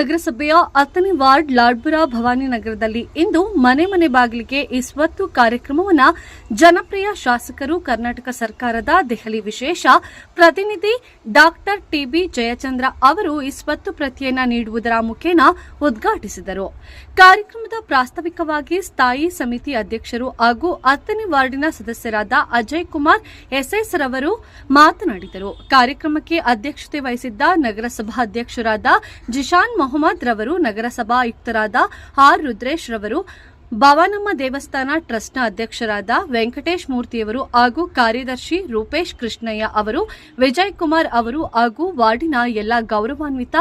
ನಗರಸಭೆಯ ಹತ್ತನೇ ವಾರ್ಡ್ ಲಾಡ್ಪುರ ಭವಾನಿ ನಗರದಲ್ಲಿ ಇಂದು ಮನೆ ಮನೆ ಬಾಗಿಲಿಗೆ ಈ ಸ್ವತ್ತು ಕಾರ್ಯಕ್ರಮವನ್ನು ಜನಪ್ರಿಯ ಶಾಸಕರು ಕರ್ನಾಟಕ ಸರ್ಕಾರದ ದೆಹಲಿ ವಿಶೇಷ ಪ್ರತಿನಿಧಿ ಡಾಕ್ಟರ್ ಟಿಬಿ ಜಯಚಂದ್ರ ಅವರು ಈ ಸ್ವತ್ತು ಪ್ರತಿಯನ್ನ ನೀಡುವುದರ ಮುಖೇನ ಉದ್ಘಾಟಿಸಿದರು. ಕಾರ್ಯಕ್ರಮದ ಪ್ರಾಸ್ತಾವಿಕವಾಗಿ ಸ್ಥಾಯಿ ಸಮಿತಿ ಅಧ್ಯಕ್ಷರು ಹಾಗೂ ಹತ್ತನೇ ವಾರ್ಡಿನ ಸದಸ್ಯರಾದ ಅಜಯ್ ಕುಮಾರ್ ಎಸ್ಎಸ್ ರವರು ಮಾತನಾಡಿದರು. ಕಾರ್ಯಕ್ರಮಕ್ಕೆ ಅಧ್ಯಕ್ಷತೆ ವಹಿಸಿದ್ದ ನಗರಸಭಾ ಅಧ್ಯಕ್ಷರಾದ ಜಿಶಾನ್ ರವರು ನಗರಸಭಾ ಆಯುಕ್ತರಾದ ಆರ್ ರುದ್ರೇಶ್ ರವರು, ಭವಾನಮ್ಮ ದೇವಸ್ಥಾನ ಟ್ರಸ್ಟ್ನ ಅಧ್ಯಕ್ಷರಾದ ವೆಂಕಟೇಶ್ ಮೂರ್ತಿಯವರು ಹಾಗೂ ಕಾರ್ಯದರ್ಶಿ ರೂಪೇಶ್ ಕೃಷ್ಣಯ್ಯ ಅವರು, ವಿಜಯ್ ಕುಮಾರ್ ಅವರು ಹಾಗೂ ವಾರ್ಡಿನ ಎಲ್ಲ ಗೌರವಾನ್ವಿತ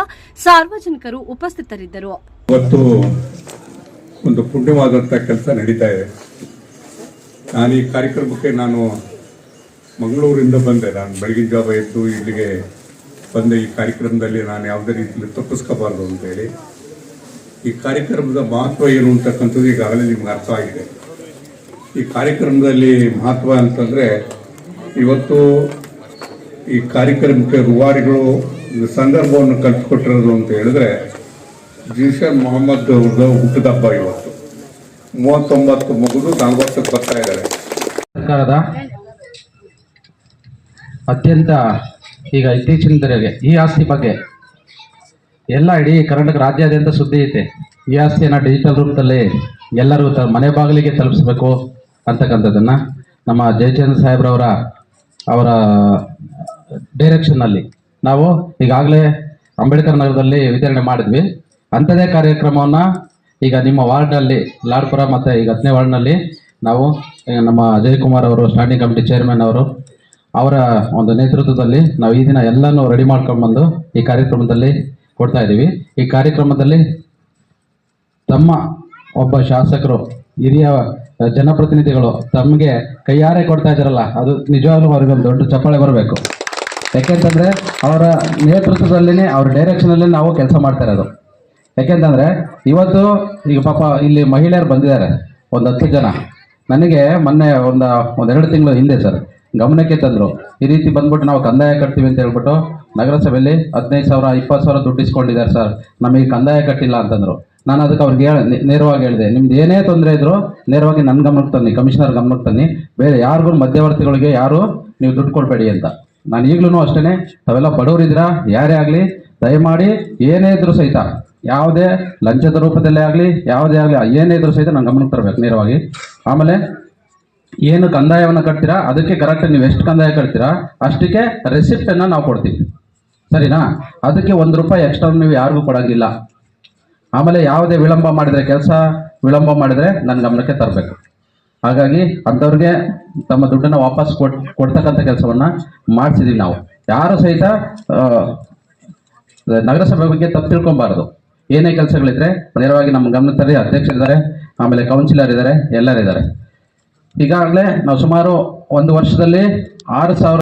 ಸಾರ್ವಜನಿಕರು ಉಪಸ್ಥಿತರಿದ್ದರು. ಇವತ್ತು ಒಂದು ಕೆಲಸ ನಡೀತಾ ಇದೆ. ನಾನು ಈ ಕಾರ್ಯಕ್ರಮಕ್ಕೆ ನಾನು ಮಂಗಳೂರಿಂದ ಬಂದೆ. ನಾನು ಬೆಳಗಿನ ಜಾವ ಎದ್ದು ಇಲ್ಲಿಗೆ ಬಂದೆ ಈ ಕಾರ್ಯಕ್ರಮದಲ್ಲಿ ನಾನು ಯಾವುದೇ ರೀತಿಯಲ್ಲಿ ತಪ್ಪಿಸ್ಕೋಬಾರ್ದು ಅಂತೇಳಿ. ಈ ಕಾರ್ಯಕ್ರಮದ ಮಹತ್ವ ಏನು ಅಂತಕ್ಕಂಥದ್ದು ಈಗಾಗಲೇ ನಿಮ್ಗೆ ಅರ್ಥ ಆಗಿದೆ. ಈ ಕಾರ್ಯಕ್ರಮದಲ್ಲಿ ಮಹತ್ವ ಅಂತಂದರೆ ಇವತ್ತು ಈ ಕಾರ್ಯಕ್ರಮಕ್ಕೆ ರೂವಾರಿಗಳು ಸಂದರ್ಭವನ್ನು ಕಲ್ಪಿಕೊಟ್ಟಿರೋದು ಅಂತ ಹೇಳಿದ್ರೆ ಜೀಶರ್ ಮೊಹಮ್ಮದ್ ಅವ್ರದ್ದು ಹುಟ್ಟಿದಬ್ಬ ಇವತ್ತು. ಮೂವತ್ತೊಂಬತ್ತು ಮುಗಿದು ನಲವತ್ತಕ್ಕೆ ಬರ್ತಾ ಇದ್ದಾರೆ. ಸರ್ಕಾರದ ಅತ್ಯಂತ ಈಗ ಇತ್ತೀಚಿನ ದಿನಗೆ ಈ ಆಸ್ತಿ ಬಗ್ಗೆ ಎಲ್ಲ ಇಡೀ ಕರ್ನಾಟಕ ರಾಜ್ಯಾದ್ಯಂತ ಸುದ್ದಿ ಐತೆ. ಈ ಆಸ್ತಿಯನ್ನು ಡಿಜಿಟಲ್ ರೂಪದಲ್ಲಿ ಎಲ್ಲರೂ ತ ಮನೆ ಬಾಗಿಲಿಗೆ ತಲುಪಿಸ್ಬೇಕು ಅಂತಕ್ಕಂಥದ್ದನ್ನು ನಮ್ಮ ಜಯಚಂದ್ರ ಸಾಹೇಬ್ರವರ ಅವರ ಡೈರೆಕ್ಷನ್ನಲ್ಲಿ ನಾವು ಈಗಾಗಲೇ ಅಂಬೇಡ್ಕರ್ ನಗರದಲ್ಲಿ ವಿತರಣೆ ಮಾಡಿದ್ವಿ. ಅಂಥದೇ ಕಾರ್ಯಕ್ರಮವನ್ನು ಈಗ ನಿಮ್ಮ ವಾರ್ಡ್ನಲ್ಲಿ, ಲಾಡ್ಪುರ ಮತ್ತು ಈಗ ಹತ್ತನೇ ವಾರ್ಡ್ನಲ್ಲಿ ನಾವು, ನಮ್ಮ ಅಜಯ್ ಕುಮಾರ್ ಅವರು ಸ್ಟ್ಯಾಂಡಿಂಗ್ ಕಮಿಟಿ ಚೇರ್ಮನ್ ಅವರು ಅವರ ಒಂದು ನೇತೃತ್ವದಲ್ಲಿ ನಾವು ಈ ದಿನ ಎಲ್ಲನೂ ರೆಡಿ ಮಾಡ್ಕೊಂಡು ಬಂದು ಈ ಕಾರ್ಯಕ್ರಮದಲ್ಲಿ ಕೊಡ್ತಾ ಇದ್ದೀವಿ. ಈ ಕಾರ್ಯಕ್ರಮದಲ್ಲಿ ತಮ್ಮ ಒಬ್ಬ ಶಾಸಕರು, ಹಿರಿಯ ಜನಪ್ರತಿನಿಧಿಗಳು ತಮಗೆ ಕೈಯಾರೆ ಕೊಡ್ತಾ ಇದ್ದಾರಲ್ಲ, ಅದು ನಿಜವಾಗ್ಲೂ ಅವ್ರಿಗೊಂದು ದೊಡ್ಡ ಚಪ್ಪಾಳೆ ಬರಬೇಕು. ಯಾಕೆಂತಂದರೆ ಅವರ ನೇತೃತ್ವದಲ್ಲಿನೇ, ಅವ್ರ ಡೈರೆಕ್ಷನಲ್ಲಿ ನಾವು ಕೆಲಸ ಮಾಡ್ತಾ ಇರೋದು. ಯಾಕೆಂತಂದರೆ ಇವತ್ತು ಈಗ ಪಾಪ ಇಲ್ಲಿ ಮಹಿಳೆಯರು ಬಂದಿದ್ದಾರೆ, ಒಂದು ಹತ್ತು ಜನ. ನನಗೆ ಮೊನ್ನೆ ಒಂದು, ಒಂದೆರಡು ತಿಂಗಳು ಹಿಂದೆ ಸರ್. ಗಮನಕ್ಕೆ ತಂದರು. ಈ ರೀತಿ ಬಂದ್ಬಿಟ್ಟು ನಾವು ಕಂದಾಯ ಕಟ್ತೀವಿ ಅಂತ ಹೇಳ್ಬಿಟ್ಟು ನಗರಸಭೆಯಲ್ಲಿ ಹದಿನೈದು ಸಾವಿರ, ಇಪ್ಪತ್ತು ಸಾವಿರ ದುಡ್ಡು ಇಸ್ಕೊಂಡಿದ್ದಾರೆ ಸರ್. ನಮಗೆ ಕಂದಾಯ ಕಟ್ಟಿಲ್ಲ ಅಂತಂದರು. ನಾನು ಅದಕ್ಕೆ ಅವ್ರಿಗೆ ಹೇಳ ನೇರವಾಗಿ ಹೇಳಿದೆ. ನಿಮ್ದು ಏನೇ ತೊಂದರೆ ಇದ್ದರೂ ನೇರವಾಗಿ ನನ್ನ ಗಮನಕ್ಕೆ ತನ್ನಿ, ಕಮಿಷನರ್ ಗಮನಕ್ಕೆ ತನ್ನಿ. ಬೇರೆ ಯಾರಿಗೂ ಮಧ್ಯವರ್ತಿಗಳಿಗೆ ಯಾರು ನೀವು ದುಡ್ಡು ಕೊಡಬೇಡಿ ಅಂತ. ನಾನು ಈಗಲೂ ಅಷ್ಟೇ ತಾವೆಲ್ಲ ಬಡವರಿದ್ದೀರಾ? ಯಾರೇ ಆಗಲಿ, ದಯಮಾಡಿ ಏನೇ ಇದ್ರೂ ಸಹಿತ, ಯಾವುದೇ ಲಂಚದ ರೂಪದಲ್ಲೇ ಆಗಲಿ, ಯಾವುದೇ ಆಗಲಿ, ಏನೇ ಇದ್ರೂ ಸಹಿತ ನಾನು ಗಮನಕ್ಕೆ ತರಬೇಕು ನೇರವಾಗಿ. ಆಮೇಲೆ ಏನು ಕಂದಾಯವನ್ನು ಕಟ್ತೀರಾ? ಅದಕ್ಕೆ ಕರೆಕ್ಟ್ ನೀವು ಎಷ್ಟು ಕಂದಾಯ ಕಟ್ತೀರಾ? ಅಷ್ಟಕ್ಕೆ ರೆಸಿಪ್ಟನ್ನು ನಾವು ಕೊಡ್ತೀವಿ. ಸರಿನಾ? ಅದಕ್ಕೆ ಒಂದು ರೂಪಾಯಿ ಎಕ್ಸ್ಟ್ರಾ ನೀವು ಯಾರಿಗೂ ಕೊಡೋಂಗಿಲ್ಲ. ಆಮೇಲೆ ಯಾವುದೇ ವಿಳಂಬ ಮಾಡಿದರೆ ಕೆಲಸ ವಿಳಂಬ ಮಾಡಿದರೆ ನನ್ನ ಗಮನಕ್ಕೆ ತರಬೇಕು. ಹಾಗಾಗಿ ಅಂಥವ್ರಿಗೆ ತಮ್ಮ ದುಡ್ಡನ್ನು ವಾಪಸ್ ಕೊಟ್ ಕೊಡ್ತಕ್ಕಂಥ ಕೆಲಸವನ್ನು ಮಾಡಿಸಿದ್ದೀವಿ ನಾವು. ಯಾರು ಸಹಿತ ನಗರಸಭೆ ಬಗ್ಗೆ ತಪ್ಪು ತಿಳ್ಕೊಬಾರ್ದು. ಏನೇ ಕೆಲಸಗಳಿದ್ರೆ ನೇರವಾಗಿ ನಮ್ಮ ಗಮನ ತರಲಿ ಅಧ್ಯಕ್ಷರಿದ್ದಾರೆ, ಆಮೇಲೆ ಕೌನ್ಸಿಲರ್ ಇದ್ದಾರೆ, ಎಲ್ಲರಿದ್ದಾರೆ. ಈಗಾಗಲೇ ನಾವು ಸುಮಾರು ಒಂದು ವರ್ಷದಲ್ಲಿ ಆರು ಸಾವಿರ